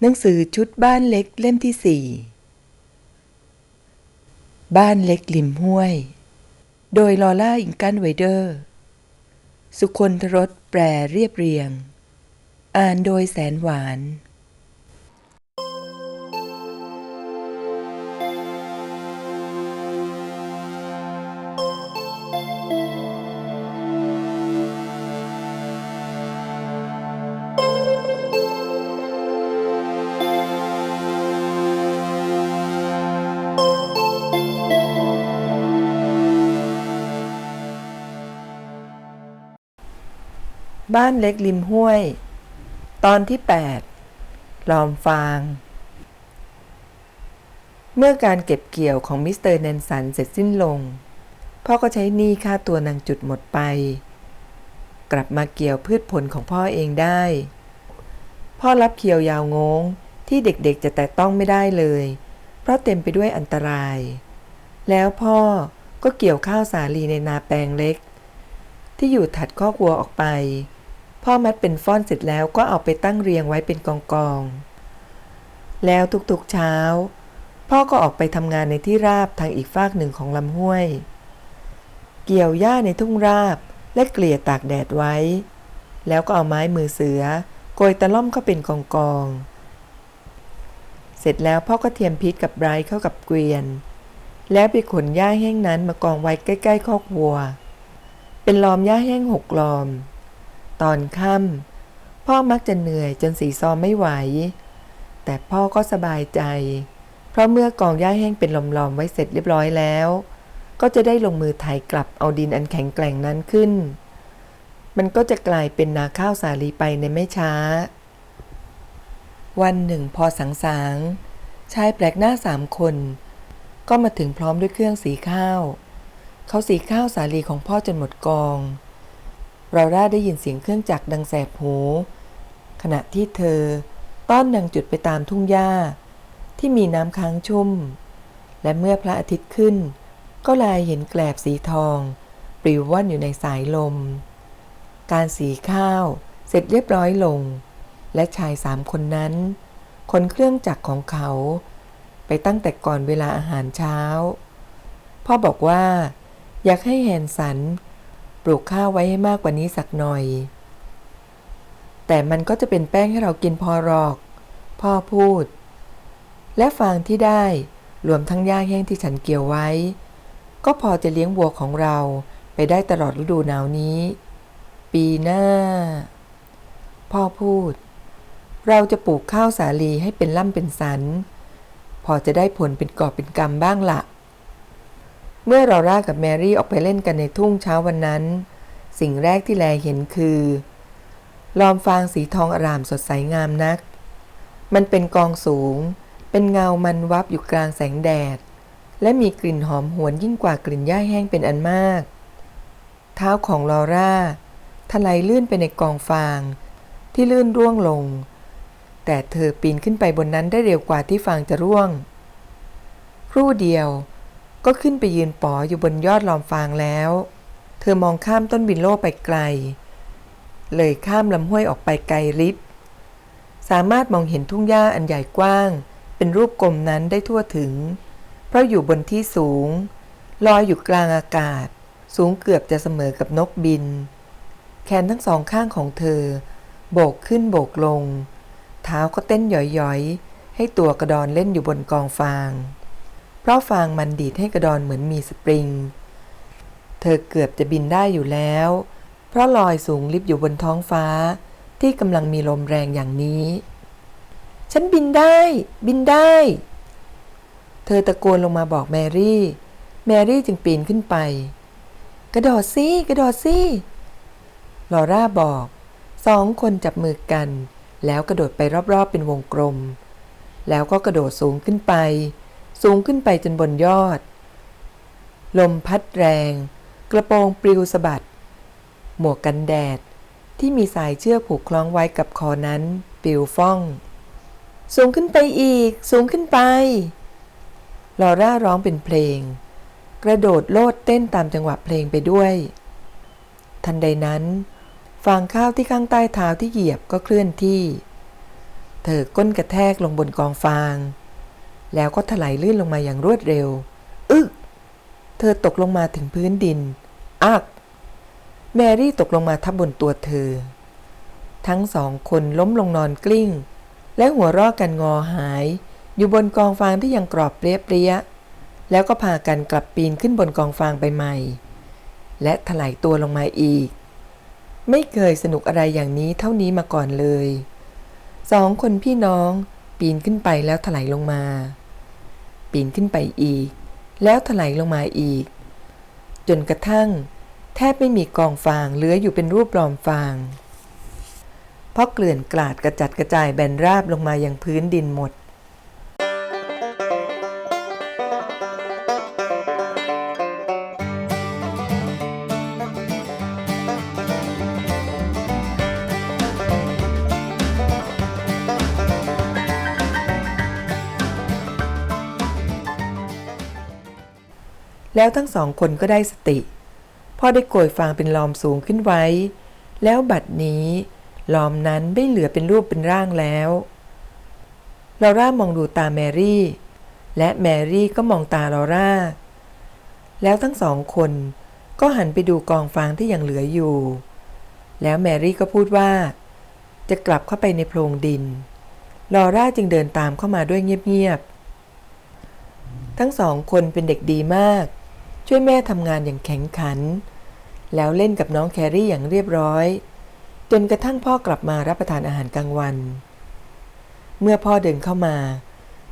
หนังสือชุดบ้านเล็กเล่มที่สี่บ้านเล็กริมห้วย โดยลอล่าอิงกันไวเดอร์ สุคนทรสแปรเรียบเรียง อ่านโดยแสนหวาน บ้านเล็กริมห้วย ตอนที่ 8 ลอมฟาง เมื่อการเก็บเกี่ยวของมิสเตอร์แนนสันเสร็จสิ้นลง พ่อก็ใช้หนี้ค่าตัวนางจุดหมดไป กลับมาเกี่ยวพืชผลของพ่อเองได้ พ่อรับเคียวยาวงงที่เด็กๆจะแตะต้องไม่ได้เลย เพราะเต็มไปด้วยอันตราย แล้วพ่อก็เกี่ยวข้าวสาลีในนาแปลงเล็ก ที่อยู่ถัดข้อกวัวออกไป อมัดเป็นฟ้อนเสร็จแล้วก็เอาไปตั้งเรียงไว้เป็นกองกองแล้วทุกๆเช้า พ่อก็ออกไปทำงานในที่ราบทางอีกฟากหนึ่งของลำห้วย เกี่ยวหญ้าในทุ่งราบและเกลี่ยตากแดดไว้ แล้วก็เอาไม้มือเสือโกยตะล่อมเข้าเป็นกองกอง เสร็จแล้วพ่อก็เทียมพิษกับไบรท์เข้ากับเกวียน แล้วไปขนหญ้าแห้งนั้นมากองไว้ใกล้ๆคอกวัว เป็นลอมหญ้าแห้งหกลอม ตอนค่ำพ่อมักจะเหนื่อยจนสีซอมไม่ไหว แต่พ่อก็สบายใจ เพราะเมื่อกองหญ้าแห้งเป็นลอมๆไว้เสร็จเรียบร้อยแล้ว ก็จะได้ลงมือไถกลับเอาดินอันแข็งแกร่งนั้นขึ้น มันก็จะกลายเป็นนาข้าวสาลีไปในไม่ช้า วันหนึ่งพอสังสางชายแปลกหน้าสามคน ก็มาถึงพร้อมด้วยเครื่องสีข้าว เขาสีข้าวสาลีของพ่อจนหมดกอง เราได้ได้ยินเสียงเครื่องจักรดังแสบหู ขณะที่เธอ ต้อนนางจุดไปตามทุ่งหญ้า ที่มีน้ำค้างชุ่ม และเมื่อพระอาทิตย์ขึ้น ก็ลายเห็นแกลบสีทอง ปลิวว่อนอยู่ในสายลม การสีข้าวเสร็จเรียบร้อยลง และชายสามคนนั้นขนเครื่องจักรของเขา ไปตั้งแต่ก่อนเวลาอาหารเช้า พ่อบอกว่า อยากให้แฮนสัน ลูกข้าวไว้ให้มากกว่านี้สักหน่อย แต่มันก็จะเป็นแป้งให้เรากินพอหรอก พ่อพูด และฟางที่ได้รวมทั้งหญ้าแห้งที่ฉันเกี่ยวไว้ ก็พอจะเลี้ยงวัวของเราไปได้ตลอดฤดูหนาวนี้ ปีหน้า พ่อพูด เราจะปลูกข้าวสาลีให้เป็นล่ำเป็นสัน พอจะได้ผลเป็นกอบเป็นกำบ้างละ เมื่อเราร่ากับแมรี่ออกไปเล่นกันในทุ่งเช้าวันนั้น สิ่งแรกที่แลเห็นคือ ลอมฟางสีทองอร่ามสดใสงามนัก มันเป็นกองสูง เป็นเงามันวับอยู่กลางแสงแดด และมีกลิ่นหอมหวนยิ่งกว่ากลิ่นหญ้าแห้งเป็นอันมาก เท้าของลอร่าทลายลื่นไปในกองฟาง ที่ลื่นร่วงลง แต่เธอปีนขึ้นไปบนนั้นได้เร็วกว่าที่ฟางจะร่วง ครู่เดียว ก็ขึ้นไปยืนป๋ออยู่บนยอดลอมฟางแล้ว เธอมองข้ามต้นบินโลไปไกล เลยข้ามลำห้วยออกไปไกลริบ สามารถมองเห็นทุ่งหญ้าอันใหญ่กว้าง เป็นรูปกลมนั้นได้ทั่วถึง เพราะอยู่บนที่สูง ลอยอยู่กลางอากาศ สูงเกือบจะเสมอกับนกบิน แขนทั้งสองข้างของเธอ โบกขึ้นโบกลง เท้าก็เต้นหย่อยๆ ให้ตัวกระดอนเล่นอยู่บนกองฟาง เพราะฟางมันดีดให้กระดอนเหมือนมีสปริง เธอเกือบจะบินได้อยู่แล้ว เพราะลอยสูงลิบอยู่บนท้องฟ้า ที่กำลังมีลมแรงอย่างนี้ ฉันบินได้ บินได้ เธอตะโกนลงมาบอกแมรี่ แมรี่จึงปีนขึ้นไป กระโดดสิกระโดดสิลอร่าบอกสองคนจับมือกัน แล้วกระโดดไปรอบๆเป็นวงกลม แล้วก็กระโดดสูงขึ้นไป สูงขึ้นไปจนบนยอด ลมพัดแรง กระโปรงปลิวสะบัด หมวกกันแดดที่มีสายเชือกผูกคล้องไว้กับคอนั้นปลิวฟ่อง สูงขึ้นไปอีก สูงขึ้นไป ลอร่าร้องเป็นเพลง กระโดดโลดเต้นตามจังหวะเพลงไปด้วย ทันใดนั้นฟางข้าวที่ข้างใต้เท้าที่เหยียบก็เคลื่อนที่ เธอก้นกระแทกลงบนกองฟาง แล้วก็ถลายลื่นลงมาอย่างรวดเร็ว อึกเธอตกลงมาถึงพื้นดิน อัก แมรี่ตกลงมาทับบนตัวเธอ ทั้งสองคนล้มลงนอนกลิ้ง และหัวราะกันงอหาย อยู่บนกองฟางที่ยังกรอบเปรี้ยเปรี้ยแล้วก็พากันกลับปีนขึ้นบนกองฟางไปใหม่ และถลายตัวลงมาอีก ไม่เคยสนุกอะไรอย่างนี้เท่านี้มาก่อนเลยสองคนพี่น้องปีนขึ้นไปแล้วถลายลงมา ปีนขึ้นไปอีก แล้วถลายลงมาอีก จนกระทั่ง แทบไม่มีกองฟางเหลืออยู่เป็นรูปหลอมฟาง เพราะเกลื่อนกลาดกระจัดกระจายแบนราบลงมาอย่างพื้นดินหมด แล้วทั้งสองคนก็ได้สติ พ่อได้โกยฟางเป็นลอมสูงขึ้นไว้ แล้วบัดนี้ลอมนั้นไม่เหลือเป็นรูปเป็นร่างแล้วลอร่ามองดูตาแมรี่ และแมรี่ก็มองตาลอร่า แล้วทั้งสองคนก็หันไปดูกองฟางที่ยังเหลืออยู่ แล้วแมรี่ก็พูดว่า จะกลับเข้าไปในโพรงดิน ลอร่าจึงเดินตามเข้ามาด้วยเงียบๆ ทั้งสองคนเป็นเด็กดีมาก ช่วยแม่ทำงานอย่างแข็งขัน แล้วเล่นกับน้องแครี่อย่างเรียบร้อย จนกระทั่งพ่อกลับมารับประทานอาหารกลางวัน เมื่อพ่อเดินเข้ามา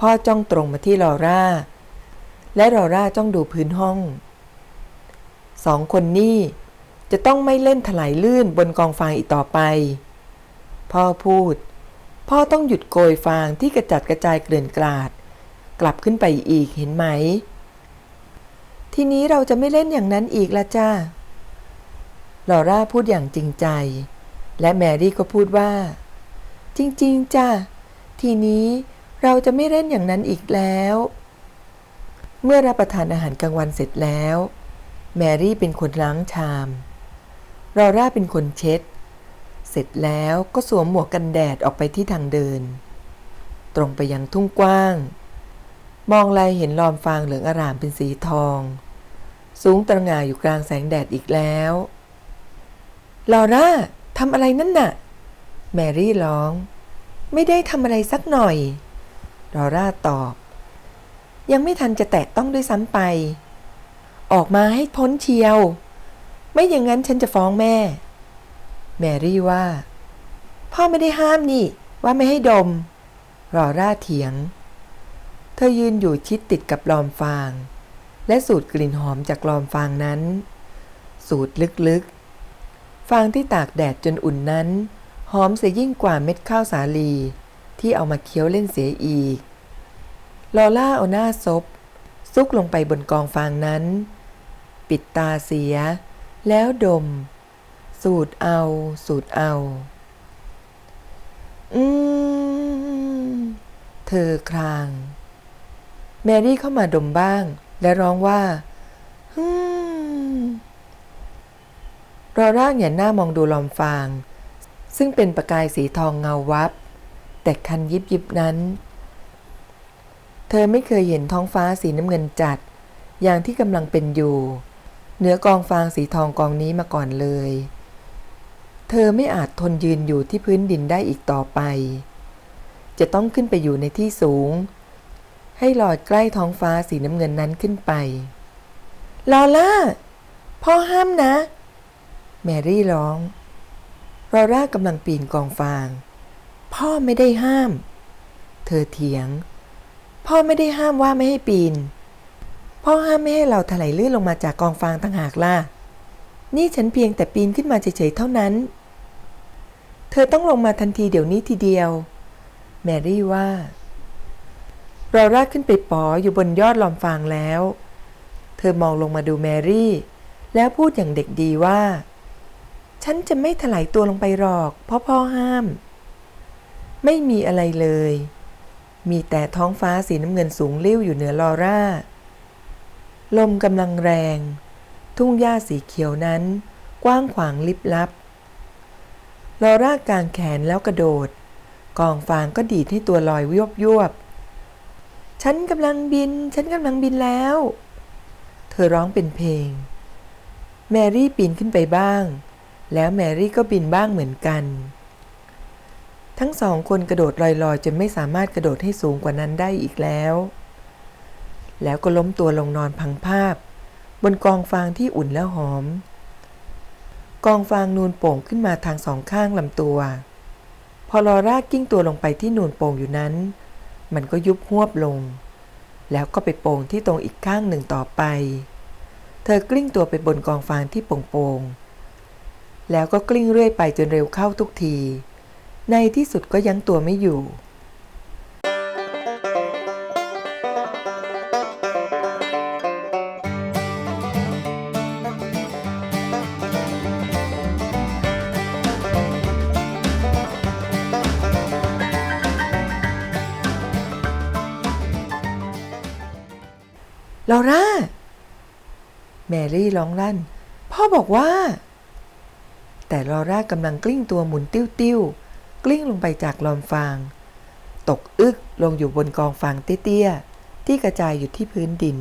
พ่อจ้องตรงมาที่ลอร่า และลอร่าจ้องดูพื้นห้อง สองคนนี้จะต้องไม่เล่นถลายลื่นบนกองฟางอีกต่อไป พ่อพูด พ่อต้องหยุดโกยฟางที่กระจัดกระจายเกลื่อนกลาด กลับขึ้นไปอีกเห็นไหม ทีนี้เราจะไม่เล่นอย่างนั้นอีกละจ้าลอร่าพูดอย่างจริงใจ และแมรี่ก็พูดว่า จริงๆจ้าทีนี้เราจะไม่เล่นอย่างนั้นอีกแล้ว เมื่อรับประทานอาหารกลางวันเสร็จแล้ว แมรี่เป็นคนล้างชามลอร่าเป็นคนเช็ด เสร็จแล้วก็สวมหมวกกันแดดออกไปที่ทางเดิน ตรงไปยังทุ่งกว้าง มองไลเห็นลอมฟางเหลืองอร่ามเป็นสีทอง สูงตระหง่าอยู่กลางแสงแดดอีกแล้วลอร่าทำอะไรนั่นน่ะ แมรี่ร้อง ไม่ได้ทำอะไรสักหน่อยลอร่าตอบ ยังไม่ทันจะแตะต้องด้วยซ้ำไป ออกมาให้พ้นเชียว ไม่อย่างนั้นฉันจะฟ้องแม่ แมรี่ว่า พ่อไม่ได้ห้ามนี่ ว่าไม่ให้ดมลอร่าเถียง เธอยืนอยู่ชิดติดกับลอมฟาง และสูดกลิ่นหอมจากลอมฟางนั้น สูดลึกๆ ฟางที่ตากแดดจนอุ่นนั้น หอมเสียยิ่งกว่าเม็ดข้าวสาลี ที่เอามาเคี้ยวเล่นเสียอีก ลอล่าเอาหน้าซบซุกลงไปบนกองฟางนั้น ปิดตาเสีย แล้วดม สูดเอา สูดเอา อืม เธอคราง แมรี่เข้ามาดมบ้าง และร้องว่าฮึมรอร่างเหยียนหน้ามองดูลอมฟาง ซึ่งเป็นประกายสีทองเงาวับ แต่คันยิบยิบนั้น เธอไม่เคยเห็นท้องฟ้าสีน้ำเงินจัด อย่างที่กำลังเป็นอยู่ เหนือกองฟางสีทองกองนี้มาก่อนเลย เธอไม่อาจทนยืนอยู่ที่พื้นดินได้อีกต่อไป จะต้องขึ้นไปอยู่ในที่สูง ให้ลอยใกล้ท้องฟ้าสีน้ำเงินนั้นขึ้นไปลอล่า พ่อห้ามนะ แมรี่ร้องลอร่ากำลังปีนกองฟาง พ่อไม่ได้ห้าม เธอเถียง พ่อไม่ได้ห้ามว่าไม่ให้ปีน พ่อห้ามไม่ให้เราถลายลื่นลงมาจากกองฟางต่างหากล่ะ นี่ฉันเพียงแต่ปีนขึ้นมาเฉยๆเท่านั้น เธอต้องลงมาทันทีเดี๋ยวนี้ทีเดียว แมรี่ว่า เราลากขึ้นไปป๋ออยู่บนยอดลอมฟางแล้ว เธอมองลงมาดูแมรี่ แล้วพูดอย่างเด็กดีว่า ฉันจะไม่ถลายตัวลงไปหรอก เพราะพ่อห้าม ไม่มีอะไรเลย มีแต่ท้องฟ้าสีน้ำเงินสูงลิ่วอยู่เหนือลอร่า ลมกำลังแรง ทุ่งหญ้าสีเขียวนั้น กว้างขวางลิบลับ ลอร่ากางแขนแล้วกระโดด กองฟางก็ดีดให้ตัวลอยยวบยวบ ฉันกำลังบิน ฉันกำลังบินแล้ว เธอร้องเป็นเพลง แมรี่ปีนขึ้นไปบ้าง แล้วแมรี่ก็บินบ้างเหมือนกัน ทั้งสองคนกระโดดลอยๆจนไม่สามารถกระโดดให้สูงกว่านั้นได้อีกแล้ว แล้วก็ล้มตัวลงนอนพังภาพ บนกองฟางที่อุ่นและหอม กองฟางนูนโป่งขึ้นมาทางสองข้างลำตัว พอลอร่ากิ้งตัวลงไปที่นูนโป่งอยู่นั้น มันก็ยุบหวบลง แล้วก็ไปโป่งที่ตรงอีกข้างหนึ่งต่อไป เธอกลิ้งตัวไปบนกองฟางที่โป่งๆแล้วก็กลิ้งเรื่อยไปจนเร็วเข้าทุกที ในที่สุดก็ยั้งตัวไม่อยู่ แมรี่ร้องลั่น พ่อบอกว่า แต่ลอร่ากำลังกลิ้งตัวหมุนติ้วติ้วกลิ้งลงไปจากลอมฟาง ตกอึกลงอยู่บนกองฟางเตี้ยๆที่กระจายอยู่ที่พื้นดิน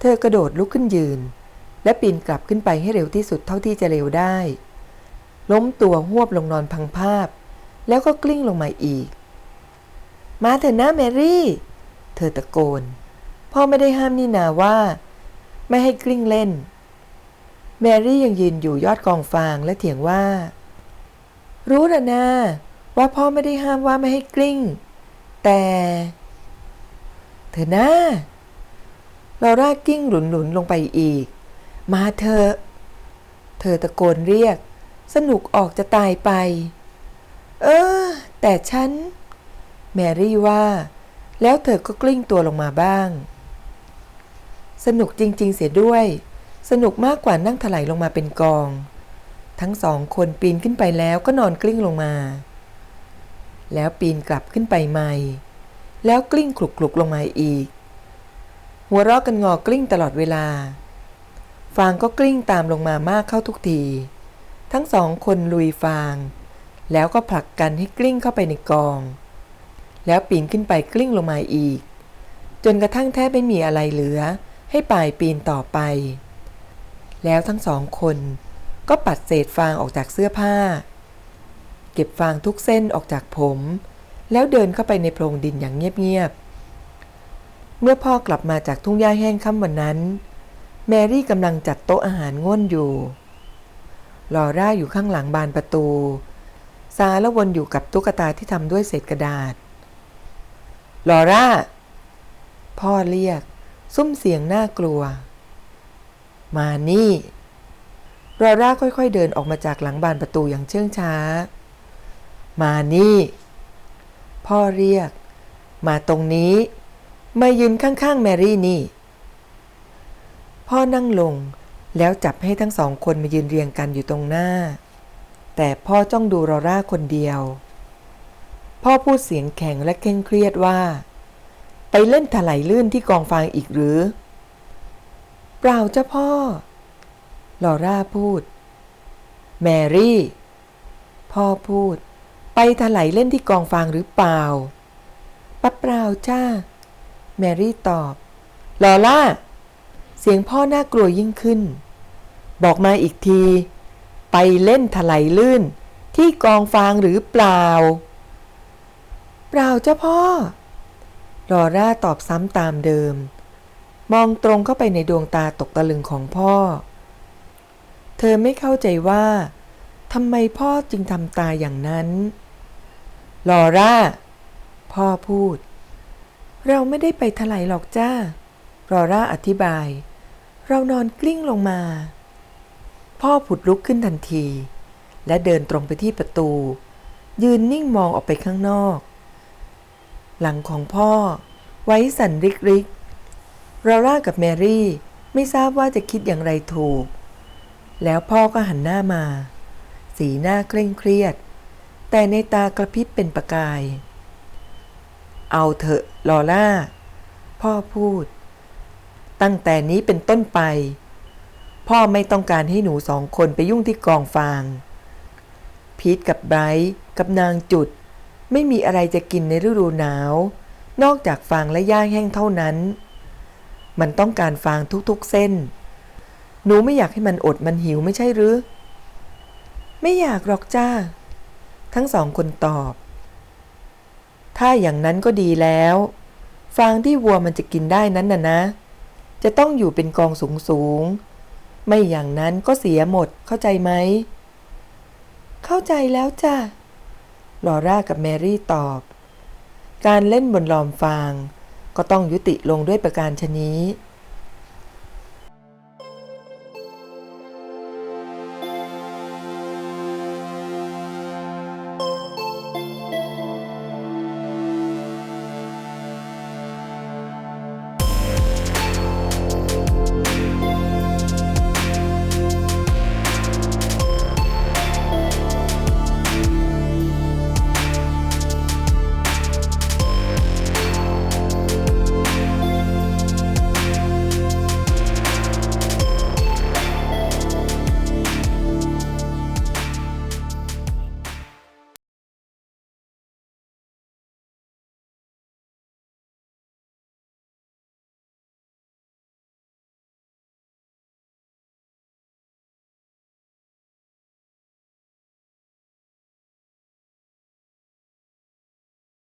เธอกระโดดลุกขึ้นยืน และปีนกลับขึ้นไปให้เร็วที่สุดเท่าที่จะเร็วได้ ล้มตัวหวบลงนอนพังภาพ แล้วก็กลิ้งลงมาอีก มาเถอะนะแมรี่ เธอตะโกน พ่อไม่ได้ห้ามนี่นาว่า ไม่ให้กลิ้งเล่น แมรี่ยังยืนอยู่ยอดกองฟางและเถียงว่า รู้แล้วนะว่าพ่อไม่ได้ห้ามว่าไม่ให้กลิ้ง แต่ เธอหนะลอร่ากิ้งหลุนๆลงไปอีก มาเถอเธอตะโกนเรียก สนุกออกจะตายไป เออ แต่ฉัน แมรี่ว่า แล้วเธอก็กลิ้งตัวลงมาบ้าง สนุกจริง ๆ เสียด้วย สนุกมากกว่านั่งถลายลงมาเป็นกอง ทั้งสองคนปีนขึ้นไปแล้วก็นอนกลิ้งลงมา แล้วปีนกลับขึ้นไปใหม่ แล้วกลิ้งคลุกๆลงมาอีก หัวเราะกันงอกลิ้งตลอดเวลา ฟางก็กลิ้งตามลงมามากเข้าทุกที ทั้งสองคนลุยฟาง แล้วก็ผลักกันให้กลิ้งเข้าไปในกอง แล้วปีนขึ้นไปกลิ้งลงมาอีก จนกระทั่งแทบไม่มีอะไรเหลือ ให้ป่ายปีนต่อไป แล้วทั้งสองคนก็ปัดเศษฟางออกจากเสื้อผ้า เก็บฟางทุกเส้นออกจากผม แล้วเดินเข้าไปในโพรงดินอย่างเงียบๆ เมื่อพ่อกลับมาจากทุ่งหญ้าแห้งค่ำวันนั้น แมรี่กำลังจัดโต๊ะอาหารง่วนอยู่ ลอร่าอยู่ข้างหลังบานประตู ซาละวนอยู่กับตุ๊กตาที่ทำด้วยเศษกระดาษ ลอร่า พ่อเรียก ซุ้มเสียงน่ากลัว มานี่ลอร่าค่อยๆเดินออกมาจากหลังบานประตูอย่างเชื่องช้า มานี่ พ่อเรียก มาตรงนี้ มายืนข้างๆแมรี่นี่ พ่อนั่งลงแล้วจับให้ทั้งสองคนมายืนเรียงกันอยู่ตรงหน้า แต่พ่อจ้องดูลอร่าคนเดียว พ่อพูดเสียงแข็งและเคร่งเครียดว่า ไปเล่นถลายลื่นที่กองฟางอีกหรือ เปล่าเจ้าพ่อ ลอร่าพูด แมรี่ พ่อพูด ไปถลายเล่นที่กองฟางหรือเปล่าปะเปล่าจ้า แมรี่ตอบ ลอร่า เสียงพ่อน่ากลัวยิ่งขึ้น บอกมาอีกที ไปเล่นถลายลื่นที่กองฟางหรือเปล่า เปล่าเจ้าพ่อ ลอร่าตอบซ้ำตามเดิม มองตรงเข้าไปในดวงตาตกตะลึงของพ่อ เธอไม่เข้าใจว่าทำไมพ่อจึงทำตาอย่างนั้นลอร่า พ่อพูด เราไม่ได้ไปถลายหรอกจ้าลอร่าอธิบาย เรานอนกลิ้งลงมา พ่อผุดลุกขึ้นทันที และเดินตรงไปที่ประตู ยืนนิ่งมองออกไปข้างนอก หลังของพ่อ ไว้สั่นริกริกลอร่ากับแมรี่ไม่ทราบว่าจะคิดอย่างไรถูก แล้วพ่อก็หันหน้ามา สีหน้าเคร่งเครียด แต่ในตากระพริบเป็นประกาย เอาเถอะลอล่า พ่อพูด ตั้งแต่นี้เป็นต้นไป พ่อไม่ต้องการให้หนูสองคนไปยุ่งที่กองฟาง พีทกับไบรท์กับนางจุด ไม่มีอะไรจะกินในฤดูหนาว นอกจากฟางและหญ้าแห้งเท่านั้น มันต้องการฟางทุกๆเส้น หนูไม่อยากให้มันอดมันหิวไม่ใช่หรือ ไม่อยากหรอกจ้า ทั้งสองคนตอบ ถ้าอย่างนั้นก็ดีแล้ว ฟางที่วัวมันจะกินได้นั้นน่ะนะ จะต้องอยู่เป็นกองสูงสูง ไม่อย่างนั้นก็เสียหมดเข้าใจไหม เข้าใจแล้วจ้ะ ลอร่ากับแมรี่ตอบ การเล่นบนลอมฟาง ก็ต้องยุติลงด้วยประการชนี้